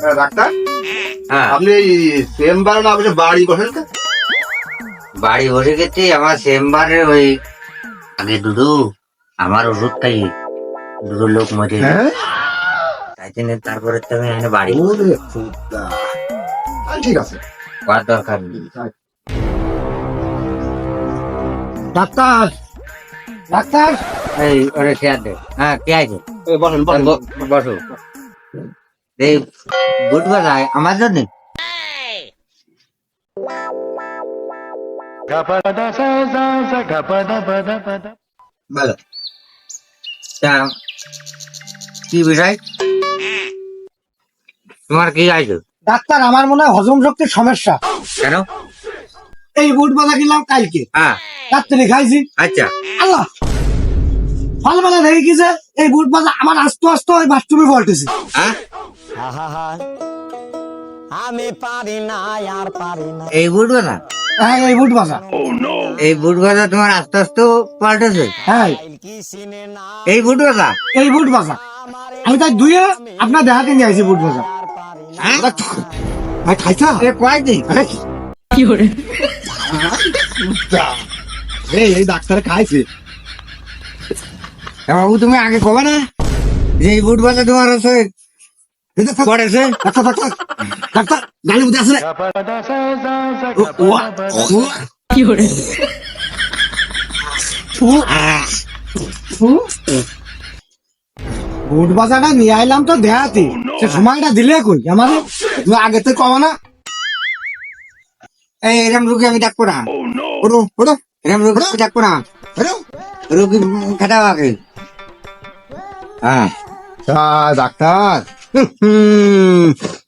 হ্যাঁ, ডাক্তার? হ্যাঁ। আপনি চেম্বার না আপনি বাড়ি বসেন? বাড়ি বসে গেছি আমার চেম্বারে ওই আগে দুদু আমার ওষুধ খাই। দুটো লোক মরে হ্যাঁ? তাই জন্য তারপরে তো আমি এখানে বাড়ি। আচ্ছা, ঠিক আছে। করার দরকার নেই। ডাক্তার! ডাক্তার! এই ওরে চেয়ার দে। হ্যাঁ কে আছে? বসুন বসেন। বসেন এই বুট বাজায় আমার জন্য? তা কি বিষয়? তোমার কি আছে ডাক্তার আমার মনে হয় হজম শক্তির সমস্যা। কেন? এই বুট বাজা কিনলাম কালকে। হ্যাঁ। রাত্রে খাইছি। আচ্ছা। আল্লাহ! সকালবেলা দেখে কি যে এই বুট বাজা আমার আস্তে আস্তে ওই বাথরুমে পল্টেছে হ্যাঁ? আমি পারি না আর পারি না। এই বুট বাজা? হ্যাঁ এই বুট বাজা। এই বুট বাজা তোমার আস্তে আস্তে পাল্টেছে? হ্যাঁ। কি এই বুট বাজা? এই বুট বাজা। আমি তাই দুইয়ে আপনার দেহাতে নিয়ে আইছি বুট বাজা। আর পারি না হ্যাঁ ভাই খাইছা? এ কয়দিন? এই এই ডাক্তার খাইছে। এ বাবু তুমি আগে কবে না? যে এই বুট বাজা তোমার আছে পড়েছে ডাক্তার ডাক্তার ডাক্তার বাজাটা নিয়ে আইলাম তো দেহাতে। সে সময়টা দিলে কই? আমাদের আগে তো কমা না। এই এরম রুগী আমি ডাকবো না ওটো ওটো এরম রুগী আমি ডাকবো না ওটো রুগী খাটাও আগে। হ্যাঁ। তা 嗯哼。